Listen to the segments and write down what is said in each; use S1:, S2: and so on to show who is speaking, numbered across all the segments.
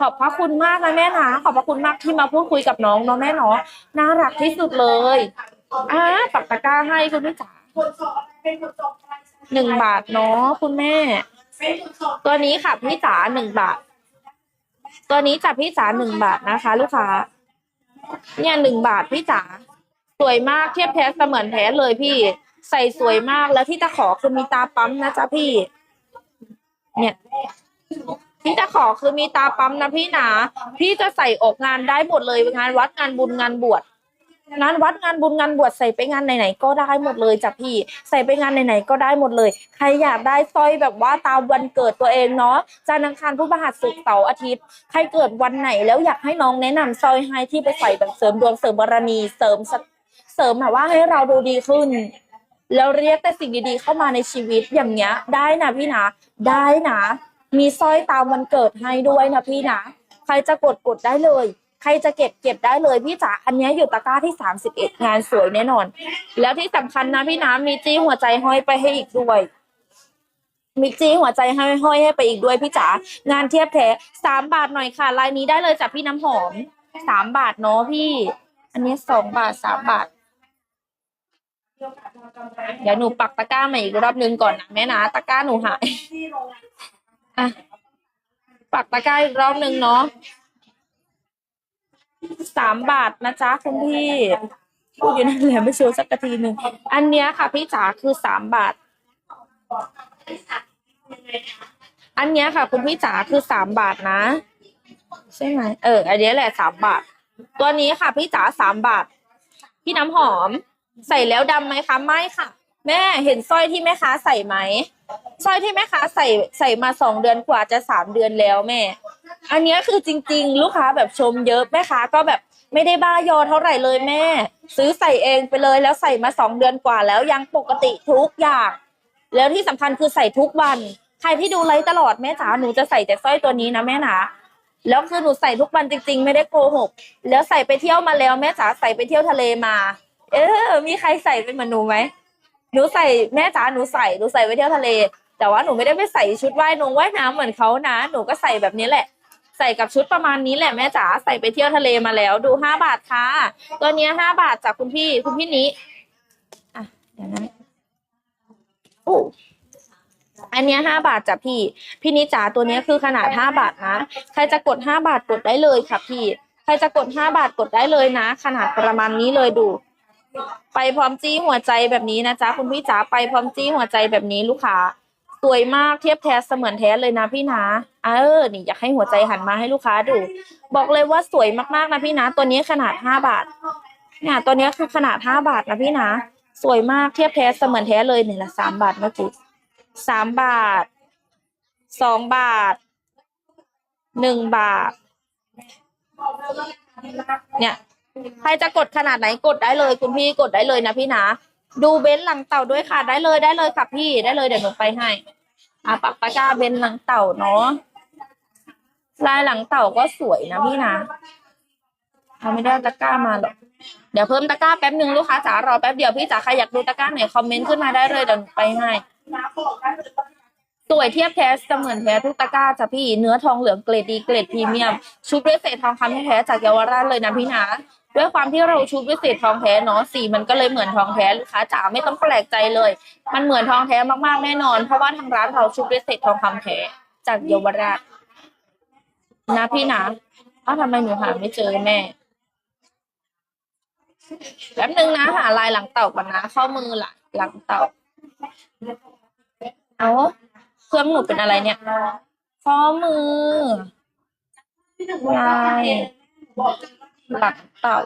S1: ขอบพระคุณมากนะแม่นะขอบพระคุณมากที่มาพูดคุยกับน้องเนาะแม่เนาะน่ารักที่สุดเลยอ่าปักตะกร้าให้คุณพี่จ๋าหนึ่งบาทเนาะคุณแม่
S2: ตัว
S1: นี้ค่ะพี่จ๋าหนึ่งบาท ตัวนี้จับพี่จ๋าหนึ่งบาทนะคะ ลูกค้า เนี่ยหนึ่งบาทพี่จ๋าสวยมากเทียบแท้เสมือนแท้เลยพี่ใส่สวยมากแล้วที่ตะขอคือมีตาปั๊มนะจ๊ะพี่ เนี่ย ที่ตะขอคือมีตาปั๊มนะพี่หนา พี่จะใส่ออกงานได้หมดเลยงานวัดงานบุญงานบวชงานวัดงานบุญงานบวชใส่ไปงานไหนๆก็ได้หมดเลยจ้ะพี่ ใส่ไปงานไหนๆก็ได้หมดเลย ใครอยากได้สร้อยแบบว่าตามวันเกิดตัวเองเนาะจันทร์อังคารพุธพฤหัสศุกร์เสาร์อาทิตย์ใครเกิดวันไหนแล้วอยากให้น้องแนะนำสร้อยให้ที่ไปใส่แบบเสริมดวงเสริมบารมีเสริมเสริมแบบว่าให้เราดูดีขึ้น แล้วเรียกแต่สิ่งดีๆเข้ามาในชีวิตอย่างเงี้ย ได้นะพี่นะได้นะ มีสร้อยตามวันเกิดให้ด้วยนะพี่นะ ใครจะกดกดได้เลย ใครจะเก็บเก็บได้เลยพี่จ๋า อันนี้อยู่ตะกร้าที่ 31 งานสวยแน่นอน แล้วที่สำคัญนะพี่นะมีจี้หัวใจห้อยไปให้อีกด้วยมีจี้หัวใจห้ห้อยให้ไปอีกด้วยพี่จ๋างานเทียบแท้สามบาทหน่อยค่ะ ลายนี้ได้เลยจากพี่น้ำหอมสามบาทเนาะพี่ อันนี้สองบาทสามบาท เดี๋ยวหนูปักตะกร้าใหม่อีกรอบนึงก่อนนะแม่นะตะกร้าหนูหาย อะปักตะกร้าอีกรอบหนึ่งเนาะสามบาทนะจ๊ะคุณพี่พูดอยู่นั่นแหละไม่โชว์สักทีหนึ่งอันเนี้ยค่ะ พี่จ๋าคือสามบาท อันเนี้ยค่ะ คุณพี่จ๋าคือสามบาทนะ ใช่ไหมเออ อันเนี้ยแหละสามบาท ตัวนี้ค่ะ พี่จ๋าสามบาท พี่น้ำหอม ใส่แล้วดำไหมคะ ไม่ค่ะ แม่เห็นสร้อยที่แม่ค้าใส่ไหม สร้อยที่แม่ค้าใส่ใส่มาสองเดือนกว่าจะสามเดือนแล้วแม่ อันนี้คือจริง ๆ ลูกค้าแบบชมเยอะแม่ค้าก็แบบไม่ได้บ้ายอเท่าไหร่เลยแม่ ซื้อใส่เองไปเลยแล้วใส่มาสองเดือนกว่าแล้วยังปกติทุกอย่าง แล้วที่สำคัญคือใส่ทุกวัน ใครที่ดูไลฟ์ตลอดแม่จ๋าหนูจะใส่แต่สร้อยตัวนี้นะแม่นะแล้วคือหนูใส่ทุกวันจริง ๆ ไม่ได้โกหก แล้วใส่ไปเที่ยวมาแล้วแม่จ๋าใส่ไปเที่ยวทะเลมา เออ มีใครใส่เป็นเหมือนหนูไหมหนูใส่แม่จ๋าหนูใส่หนูใส่ไปเที่ยวทะเล แต่ว่าหนูไม่ได้ไปใส่ชุดว่ายนงว่ายน้ำเหมือนเขานะ หนูก็ใส่แบบนี้แหละ ใส่กับชุดประมาณนี้แหละแม่จ๋าใส่ไปเที่ยวทะเลมาแล้ว ดูห้าบาทค่ะ ตัวเนี้ยห้าบาทจากคุณพี่คุณพี่นี้อะเดี๋ยวนะโอ้อันนี้ห้าบาทจ้ะพี่ พี่นิจ๋าตัวนี้คือขนาดห้าบาทนะ ใครจะกดห้าบาทกดได้เลยค่ะพี่ ใครจะกดห้าบาทกดได้เลยนะ ขนาดประมาณนี้เลยดู ไปพร้อมจี้หัวใจแบบนี้นะจ๊ะคุณพี่จ๋าไปพร้อมจี้หัวใจแบบนี้ลูกค้า สวยมากเทียบแท้เสมือนแท้เลยนะพี่นะเออ นี่อยากให้หัวใจหันมาให้ลูกค้าดู บอกเลยว่าสวยมากๆนะพี่นะ ตัวนี้ขนาดห้าบาท เนี่ยตัวนี้คือขนาดห้าบาทนะพี่นะ สวยมากเทียบแท้เสมือนแท้เลยนี่ละสามบาทเมื่อกี้สามบาทสองบาทหนึ่งบาท เนี่ย ใครจะกดขนาดไหนกดได้เลย คุณพี่กดได้เลยนะพี่นะ ดูเบนซ์หลังเต่าด้วยค่ะได้เลยได้เลยค่ะพี่ได้เลยเดี๋ยวหนูไปให้ อะปักตะกร้าเบนซ์หลังเต่าเนาะลายหลังเต่าก็สวยนะพี่นะทำไม่ได้ตะกร้ามาหรอกเดี๋ยวเพิ่มตะกร้าแป๊บหนึ่งลูกค้าจ๋ารอแป๊บเดียวพี่จ๋าใครอยากดูตะกร้าไหนคอมเมนต์ขึ้นมาได้เลยเดี๋ยวหนูไปให้สวยเทียบแท้เสมือนแท้ทุกตะกร้าจ้ะพี่เนื้อทองเหลืองเกรดดีเกรดพรีเมียม ชุดด้วยเศษทองคำแท้จากเยาวราชเลยนะพี่นะ ด้วยความที่เราชุดวยเศษทองแท้เนาะสีมันก็เลยเหมือนทองแท้ลูกค้าจ๋าไม่ต้องแปลกใจเลย มันเหมือนทองแท้มากๆแน่นอน เพราะว่าทางร้านเราชุดวยเศษทองคำแท้จากเยาวราชนะพี่นะอ้าวทำไมหนูหาไม่เจอแม่แป๊บนึงนะหาลายหลังเต่าก่อนนะข้อมือหลังหลังเต่าเอาเครื่องหนูเป็นอะไรเนี่ยข้อมือลาย ปักเต่า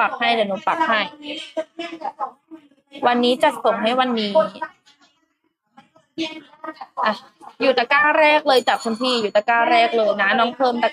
S1: ปักให้เดี๋ยวหนูปักให้ วันนี้จะส่งให้วันนี้อะอยู่ตะกร้าแรกเลยจากคุณพี่อยู่ตะกร้าแรกเลยนะ น้องเพิ่มตะ